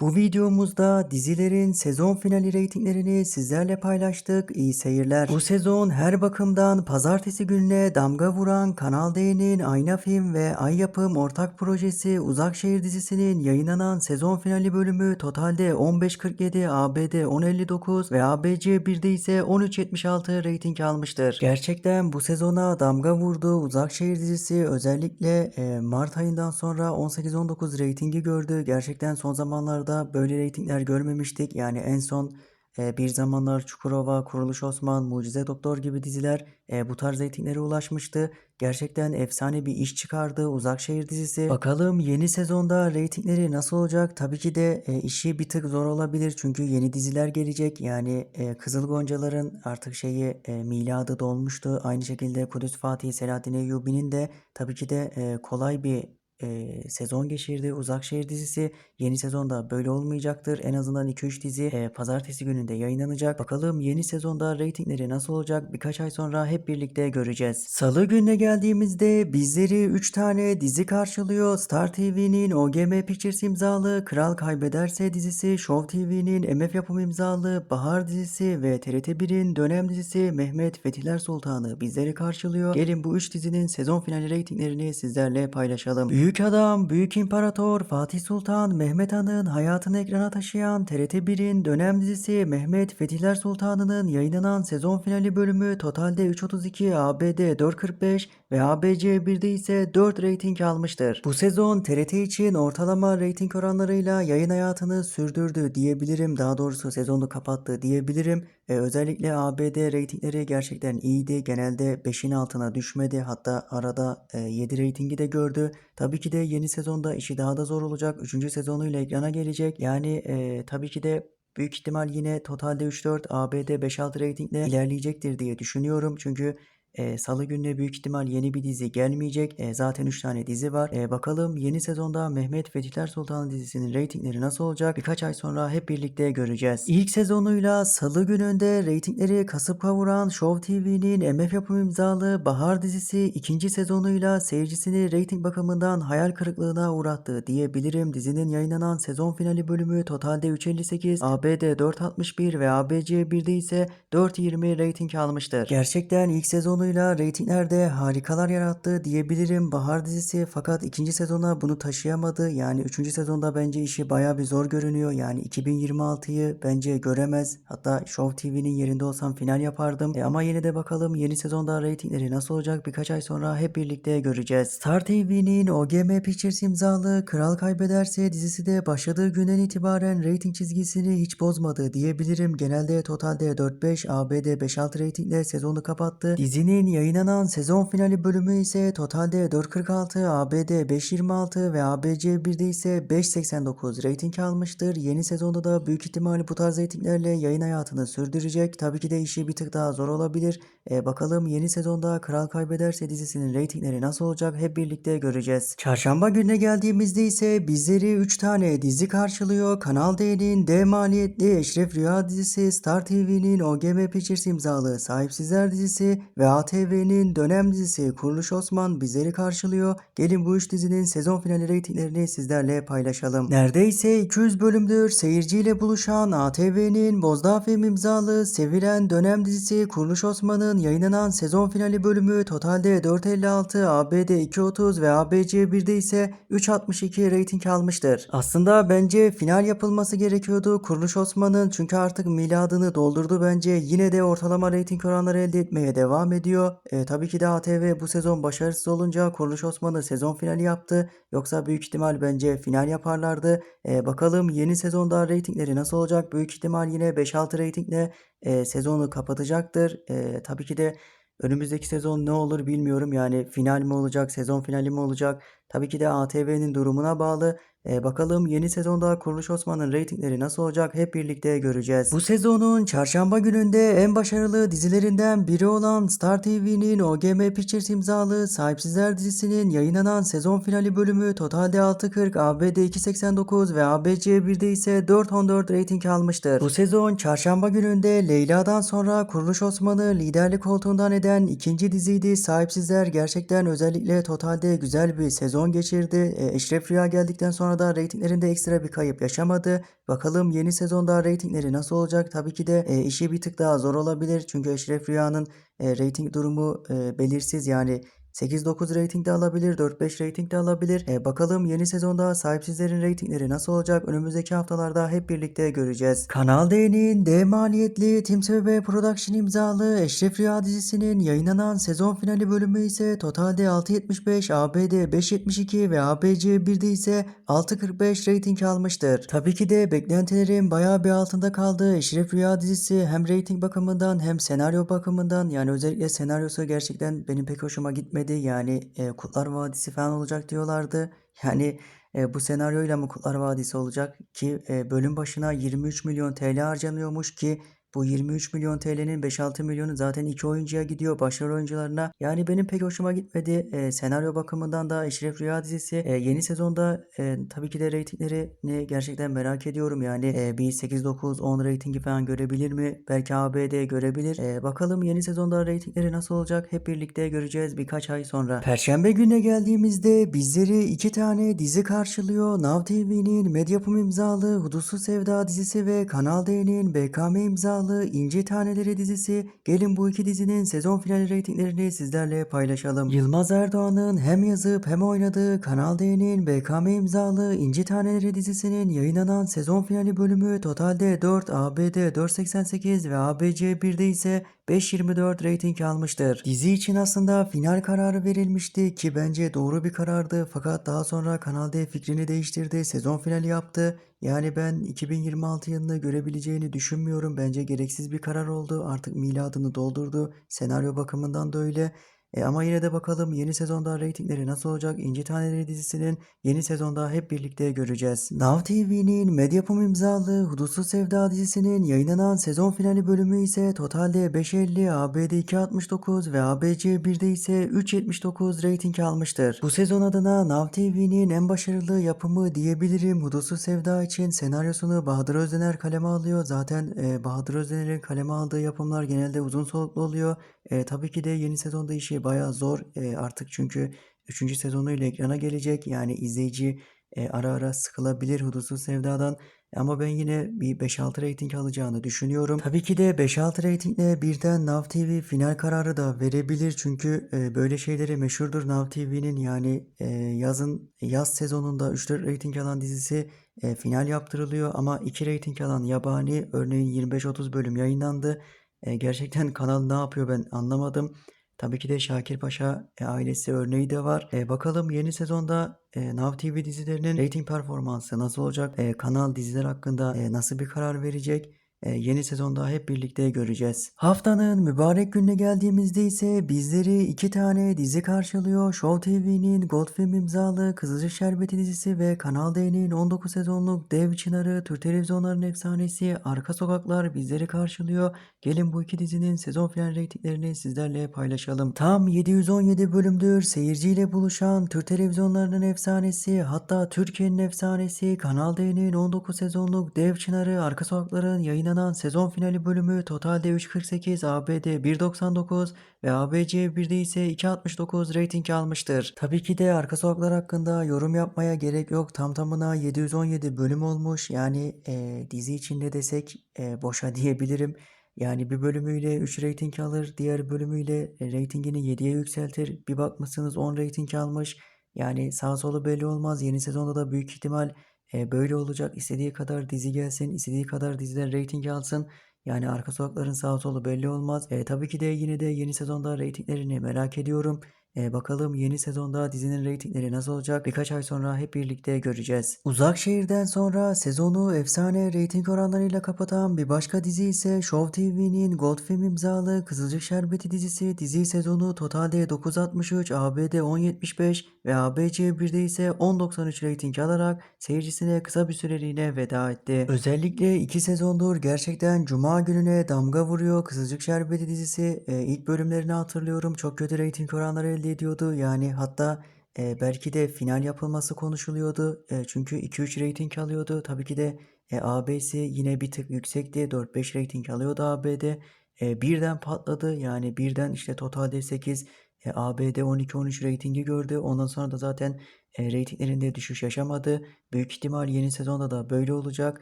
Bu videomuzda dizilerin sezon finali reytinglerini sizlerle paylaştık. İyi seyirler. Bu sezon her bakımdan pazartesi gününe damga vuran Kanal D'nin Ayna Film ve Ay Yapım ortak projesi Uzak Şehir dizisinin yayınlanan sezon finali bölümü totalde 15.47, ABD 10.59 ve ABC 1'de ise 13.76 reyting almıştır. Gerçekten bu sezona damga vurdu. Uzak Şehir dizisi özellikle e, Mart ayından sonra 18-19 reytingi gördü. Gerçekten son zamanlarda böyle reytingler görmemiştik. Yani en son e, Bir Zamanlar Çukurova, Kuruluş Osman, Mucize Doktor gibi diziler e, bu tarz reytinglere ulaşmıştı. Gerçekten efsane bir iş çıkardı Uzak Şehir dizisi. Bakalım yeni sezonda reytingleri nasıl olacak? Tabii ki de e, işi bir tık zor olabilir çünkü yeni diziler gelecek. Yani e, Kızıl Goncalar'ın artık şeyi e, miladı dolmuştu. Aynı şekilde Kudüs Fatih Selahattin Eyyubi'nin de tabii ki de e, kolay bir e, sezon geçirdi. Uzak Şehir dizisi yeni sezonda böyle olmayacaktır. En azından 2-3 dizi e, pazartesi gününde yayınlanacak. Bakalım yeni sezonda reytingleri nasıl olacak? Birkaç ay sonra hep birlikte göreceğiz. Salı gününe geldiğimizde bizleri 3 tane dizi karşılıyor. Star TV'nin OGM Pictures imzalı Kral Kaybederse dizisi, Show TV'nin MF Yapım imzalı Bahar dizisi ve TRT1'in dönem dizisi Mehmet Fetihler Sultanı bizleri karşılıyor. Gelin bu 3 dizinin sezon finali reytinglerini sizlerle paylaşalım. Adam, Büyük İmparator, Fatih Sultan, Mehmet Han'ın hayatını ekrana taşıyan TRT1'in dönem dizisi Mehmet Fetihler Sultanı'nın yayınlanan sezon finali bölümü totalde 3.32, ABD 4.45 ve ABC 1'de ise 4 reyting almıştır. Bu sezon TRT için ortalama reyting oranlarıyla yayın hayatını sürdürdü diyebilirim. Daha doğrusu sezonu kapattı diyebilirim. Ee, özellikle ABD reytingleri gerçekten iyiydi. Genelde 5'in altına düşmedi. Hatta arada e, 7 reytingi de gördü. Tabii ki de yeni sezonda işi daha da zor olacak. 3. sezonuyla ekrana gelecek. Yani e, tabii ki de büyük ihtimal yine totalde 3-4 ABD 5-6 reytingle ilerleyecektir diye düşünüyorum. Çünkü e, Salı gününe büyük ihtimal yeni bir dizi gelmeyecek. E, zaten 3 tane dizi var. E, bakalım yeni sezonda Mehmet Fetihler Sultanı dizisinin reytingleri nasıl olacak? Birkaç ay sonra hep birlikte göreceğiz. İlk sezonuyla Salı gününde reytingleri kasıp kavuran Show TV'nin MF yapım imzalı Bahar dizisi ikinci sezonuyla seyircisini reyting bakımından hayal kırıklığına uğrattı diyebilirim. Dizinin yayınlanan sezon finali bölümü totalde 3.58, ABD 4.61 ve ABC 1'de ise 4.20 reyting almıştır. Gerçekten ilk sezonuyla reytinglerde harikalar yarattı diyebilirim Bahar dizisi fakat ikinci sezona bunu taşıyamadı. Yani üçüncü sezonda bence işi baya bir zor görünüyor. Yani 2026'yı bence göremez. Hatta Show TV'nin yerinde olsam final yapardım. E ama yine de bakalım yeni sezonda reytingleri nasıl olacak birkaç ay sonra hep birlikte göreceğiz. Star TV'nin OGM Pictures imzalı Kral Kaybederse dizisi de başladığı günden itibaren reyting çizgisini hiç bozmadı diyebilirim. Genelde totalde 4-5 ABD 5-6 reytingle sezonu kapattı. Dizinin yayınlanan sezon finali bölümü ise totalde 4.46 ABD 5.26 ve ABC 1'de ise 5.89 reyting almıştır. Yeni sezonda da büyük ihtimalle bu tarz reytinglerle yayın hayatını sürdürecek. Tabii ki de işi bir tık daha zor olabilir. E, bakalım yeni sezonda Kral Kaybederse dizisinin reytingleri nasıl olacak hep birlikte göreceğiz. Çarşamba gününe geldiğimizde ise bizleri 3 tane dizi karşılıyor. Kanal D'nin D maliyetli Eşref Rüya dizisi, Star TV'nin OGM Pictures imzalı Sahipsizler dizisi ve ATV'nin dönem dizisi Kuruluş Osman bizleri karşılıyor. Gelin bu üç dizinin sezon finali reytinglerini sizlerle paylaşalım. Neredeyse 200 bölümdür seyirciyle buluşan ATV'nin Bozdağ Film imzalı sevilen dönem dizisi Kuruluş Osman'ın yayınlanan sezon finali bölümü totalde 4.56, ABD 2.30 ve ABC 1'de ise 3.62 reyting almıştır. Aslında bence final yapılması gerekiyordu Kuruluş Osman'ın çünkü artık miladını doldurdu bence. Yine de ortalama reyting oranları elde etmeye devam ediyor. E, tabii ki de ATV bu sezon başarısız olunca Kuruluş Osman'ı sezon finali yaptı. Yoksa büyük ihtimal bence final yaparlardı. E, bakalım yeni sezonda reytingleri nasıl olacak? Büyük ihtimal yine 5-6 reytingle e, sezonu kapatacaktır. E, tabii ki de önümüzdeki sezon ne olur bilmiyorum. Yani final mi olacak, sezon finali mi olacak? Tabii ki de ATV'nin durumuna bağlı. E, bakalım yeni sezonda Kuruluş Osman'ın reytingleri nasıl olacak hep birlikte göreceğiz. Bu sezonun çarşamba gününde en başarılı dizilerinden biri olan Star TV'nin OGM Pictures imzalı Sahipsizler dizisinin yayınlanan sezon finali bölümü totalde 6.40, ABD 2.89 ve ABC 1'de ise 4.14 reyting almıştır. Bu sezon çarşamba gününde Leyla'dan sonra Kuruluş Osman'ı liderlik koltuğundan eden ikinci diziydi. Sahipsizler gerçekten özellikle totalde güzel bir sezon geçirdi. E, Eşref Rüya geldikten sonra sonra da reytinglerinde ekstra bir kayıp yaşamadı. Bakalım yeni sezonda reytingleri nasıl olacak? Tabii ki de e, işi bir tık daha zor olabilir. Çünkü Eşref Rüya'nın e, reyting durumu e, belirsiz yani 8-9 reyting de alabilir, 4-5 reyting de alabilir. E, bakalım yeni sezonda sahipsizlerin reytingleri nasıl olacak? Önümüzdeki haftalarda hep birlikte göreceğiz. Kanal D'nin D maliyetli Team Sebebe Production imzalı Eşref Rüya dizisinin yayınlanan sezon finali bölümü ise totalde 6.75, ABD 5.72 ve ABC 1'de ise 6.45 reyting almıştır. Tabii ki de beklentilerin bayağı bir altında kaldığı Eşref Rüya dizisi hem reyting bakımından hem senaryo bakımından yani özellikle senaryosu gerçekten benim pek hoşuma gitmedi. Yani e, Kurtlar Vadisi falan olacak diyorlardı. Yani e, bu senaryoyla mı Kurtlar Vadisi olacak ki e, bölüm başına 23 milyon TL harcanıyormuş ki bu 23 milyon TL'nin 5-6 milyonu zaten iki oyuncuya gidiyor başrol oyuncularına. Yani benim pek hoşuma gitmedi. E, senaryo bakımından da Eşref Rüya dizisi e, yeni sezonda e, tabii ki de reytinglerini gerçekten merak ediyorum. Yani e, bir 8-9-10 reytingi falan görebilir mi? Belki ABD görebilir. E, bakalım yeni sezonda reytingleri nasıl olacak? Hep birlikte göreceğiz birkaç ay sonra. Perşembe gününe geldiğimizde bizleri iki tane dizi karşılıyor. Now TV'nin Medyapım imzalı Hudutsuz Sevda dizisi ve Kanal D'nin BKM imzalı İnci Taneleri dizisi. Gelin bu iki dizinin sezon finali reytinglerini sizlerle paylaşalım. Yılmaz Erdoğan'ın hem yazıp hem oynadığı Kanal D'nin BKM imzalı İnci Taneleri dizisinin yayınlanan sezon finali bölümü totalde 4, ABD 4.88 ve ABC 1'de ise 5.24 reyting almıştır. Dizi için aslında final kararı verilmişti ki bence doğru bir karardı fakat daha sonra Kanal D fikrini değiştirdi, sezon finali yaptı. Yani ben 2026 yılını görebileceğini düşünmüyorum. Bence gereksiz bir karar oldu. Artık miladını doldurdu. Senaryo bakımından da öyle. E ama yine de bakalım yeni sezonda reytingleri nasıl olacak? İnci Taneleri dizisinin yeni sezonda hep birlikte göreceğiz. Now TV'nin Medyapım imzalı Hudutsuz Sevda dizisinin yayınlanan sezon finali bölümü ise totalde 5.50, ABD 2.69 ve ABC 1'de ise 3.79 reyting almıştır. Bu sezon adına Now TV'nin en başarılı yapımı diyebilirim. Hudutsuz Sevda için senaryosunu Bahadır Özdener kaleme alıyor. Zaten e, Bahadır Özdener'in kaleme aldığı yapımlar genelde uzun soluklu oluyor. E, tabii ki de yeni sezonda işi bayağı zor e, artık çünkü 3. sezonuyla ekrana gelecek. Yani izleyici e, ara ara sıkılabilir Hudutsuz Sevda'dan. Ama ben yine bir 5-6 reyting alacağını düşünüyorum. Tabii ki de 5-6 reytingle birden Nav TV final kararı da verebilir. Çünkü e, böyle şeyleri meşhurdur Nav TV'nin yani e, yazın yaz sezonunda 3-4 reyting alan dizisi e, final yaptırılıyor. Ama 2 reyting alan yabani örneğin 25-30 bölüm yayınlandı. E, gerçekten kanal ne yapıyor ben anlamadım. Tabii ki de Şakir Paşa e, ailesi örneği de var. E, bakalım yeni sezonda e, Now TV dizilerinin rating performansı nasıl olacak? E, kanal diziler hakkında e, nasıl bir karar verecek? E, yeni sezonda hep birlikte göreceğiz. Haftanın mübarek gününe geldiğimizde ise bizleri iki tane dizi karşılıyor. Show TV'nin Goldfilm imzalı Kızılcık Şerbeti dizisi ve Kanal D'nin 19 sezonluk Dev Çınarı Türk televizyonlarının efsanesi Arka Sokaklar bizleri karşılıyor. Gelin bu iki dizinin sezon final reytinglerini sizlerle paylaşalım. Tam 717 bölümdür seyirciyle buluşan Türk televizyonlarının efsanesi hatta Türkiye'nin efsanesi Kanal D'nin 19 sezonluk Dev Çınarı Arka Sokakların yayınlanan sezon finali bölümü totalde 3.48, ABD 1.99 ve ABC 1'de ise 2.69 reyting almıştır. Tabii ki de Arka Sokaklar hakkında yorum yapmaya gerek yok. Tam tamına 717 bölüm olmuş. Yani e, dizi içinde desek e, boşa diyebilirim. Yani bir bölümüyle 3 reyting alır, diğer bölümüyle e, reytingini 7'ye yükseltir. Bir bakmışsınız 10 reyting almış. Yani sağ solu belli olmaz. Yeni sezonda da büyük ihtimal e, böyle olacak. İstediği kadar dizi gelsin, istediği kadar diziler reyting alsın. Yani arka sokakların sağ solu belli olmaz. E, tabii ki de yine de yeni sezonda reytinglerini merak ediyorum. E, bakalım yeni sezonda dizinin reytingleri nasıl olacak? Birkaç ay sonra hep birlikte göreceğiz. Uzak Şehir'den sonra sezonu efsane reyting oranlarıyla kapatan bir başka dizi ise Show TV'nin Goldfilm imzalı Kızılcık Şerbeti dizisi. Dizi sezonu totalde 9.63, ABD 10.75 ve ABC 1'de ise 10.93 reyting alarak seyircisine kısa bir süreliğine veda etti. Özellikle iki sezondur gerçekten Cuma gününe damga vuruyor. Kızılcık Şerbeti dizisi e, ilk bölümlerini hatırlıyorum. Çok kötü reyting oranları ediyordu. Yani hatta e, belki de final yapılması konuşuluyordu. E, çünkü 2-3 reyting alıyordu. Tabii ki de e, AB'si yine bir tık yüksekti. 4-5 reyting alıyordu AB'de. E, birden patladı. Yani birden işte totalde 8 e, ABD 12-13 reytingi gördü. Ondan sonra da zaten e, reytinglerinde düşüş yaşamadı. Büyük ihtimal yeni sezonda da böyle olacak.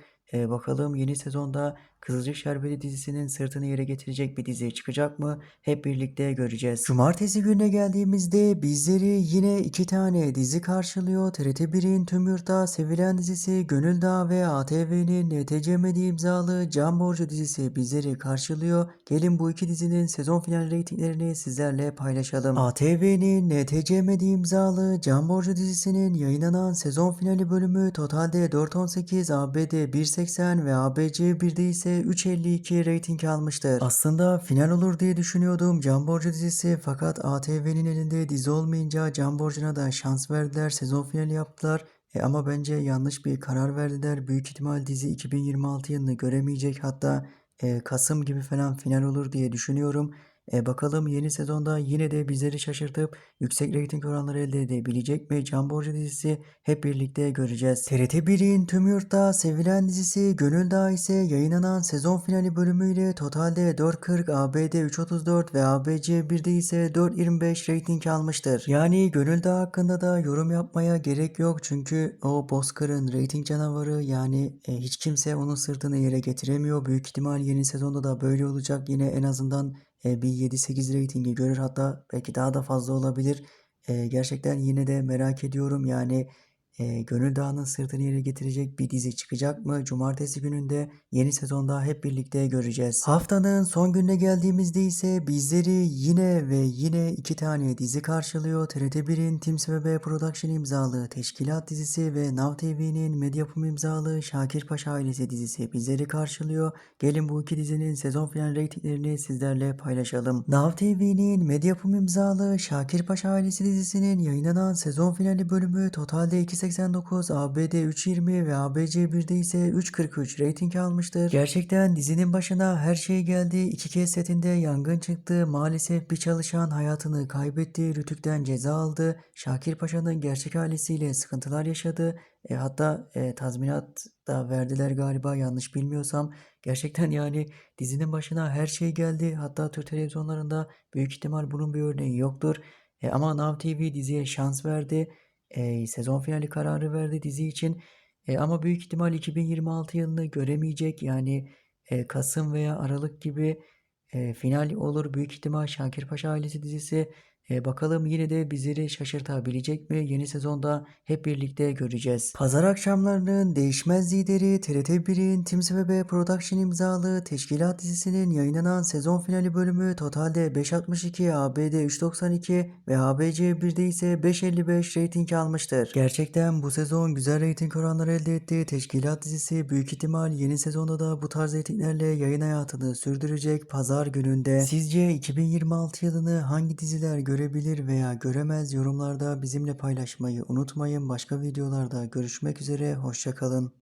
E, bakalım yeni sezonda Kızılcık Şerbeti dizisinin sırtını yere getirecek bir dizi çıkacak mı? Hep birlikte göreceğiz. Cumartesi gününe geldiğimizde bizleri yine iki tane dizi karşılıyor. TRT1'in tüm yurtta sevilen dizisi Gönül Dağı ve ATV'nin NTC Medya imzalı Can Borcu dizisi bizleri karşılıyor. Gelin bu iki dizinin sezon final reytinglerini sizlerle paylaşalım. ATV'nin NTC Medya imzalı Can Borcu dizisinin yayınlanan sezon finali bölümü totalde 4.18, ABD 1.80 ve ABC 1'de ise 3.52 reyting almıştır. Aslında final olur diye düşünüyordum Can Borcu dizisi fakat ATV'nin elinde dizi olmayınca Can Borcu'na da şans verdiler. Sezon finali yaptılar. E ama bence yanlış bir karar verdiler. Büyük ihtimal dizi 2026 yılını göremeyecek. Hatta e, Kasım gibi falan final olur diye düşünüyorum. E, bakalım yeni sezonda yine de bizleri şaşırtıp yüksek reyting oranları elde edebilecek mi? Can Borcu dizisi hep birlikte göreceğiz. TRT1'in tüm yurtta sevilen dizisi Gönül Dağı ise yayınlanan sezon finali bölümüyle totalde 4.40, ABD 3.34 ve ABC 1'de ise 4.25 reyting almıştır. Yani Gönül Dağı hakkında da yorum yapmaya gerek yok çünkü o Bozkır'ın reyting canavarı yani e, hiç kimse onun sırtını yere getiremiyor. Büyük ihtimal yeni sezonda da böyle olacak. Yine en azından bir 7-8 reytingi görür hatta belki daha da fazla olabilir. Gerçekten yine de merak ediyorum yani e, Gönül Dağı'nın sırtını yere getirecek bir dizi çıkacak mı? Cumartesi gününde yeni sezonda hep birlikte göreceğiz. Haftanın son gününe geldiğimizde ise bizleri yine ve yine iki tane dizi karşılıyor. TRT1'in Teams VB Production imzalı Teşkilat dizisi ve Now TV'nin Medyapım imzalı Şakir Paşa ailesi dizisi bizleri karşılıyor. Gelin bu iki dizinin sezon final reytinglerini sizlerle paylaşalım. Now TV'nin Medyapım imzalı Şakir Paşa ailesi dizisinin yayınlanan sezon finali bölümü totalde 2.89, ABD 3.20 ve ABC 1'de ise 3.43 reyting almıştır. Gerçekten dizinin başına her şey geldi. İki kez setinde yangın çıktı. Maalesef bir çalışan hayatını kaybetti. Rütük'ten ceza aldı. Şakir Paşa'nın gerçek ailesiyle sıkıntılar yaşadı. E, hatta e, tazminat da verdiler galiba yanlış bilmiyorsam. Gerçekten yani dizinin başına her şey geldi. Hatta Türk televizyonlarında büyük ihtimal bunun bir örneği yoktur. E, ama Now TV diziye şans verdi. E, sezon finali kararı verdi dizi için. E, ama büyük ihtimal 2026 yılını göremeyecek. Yani e, Kasım veya Aralık gibi e, final olur. Büyük ihtimal Şakir Paşa ailesi dizisi. E, bakalım yine de bizleri şaşırtabilecek mi? Yeni sezonda hep birlikte göreceğiz. Pazar akşamlarının değişmez lideri TRT1'in Teams VB Production imzalı Teşkilat dizisinin yayınlanan sezon finali bölümü totalde 5.62, ABD 3.92 ve ABC 1'de ise 5.55 reyting almıştır. Gerçekten bu sezon güzel reyting oranları elde etti. Teşkilat dizisi büyük ihtimal yeni sezonda da bu tarz reytinglerle yayın hayatını sürdürecek pazar gününde. Sizce 2026 yılını hangi diziler görebilir veya göremez yorumlarda bizimle paylaşmayı unutmayın. Başka videolarda görüşmek üzere, hoşçakalın.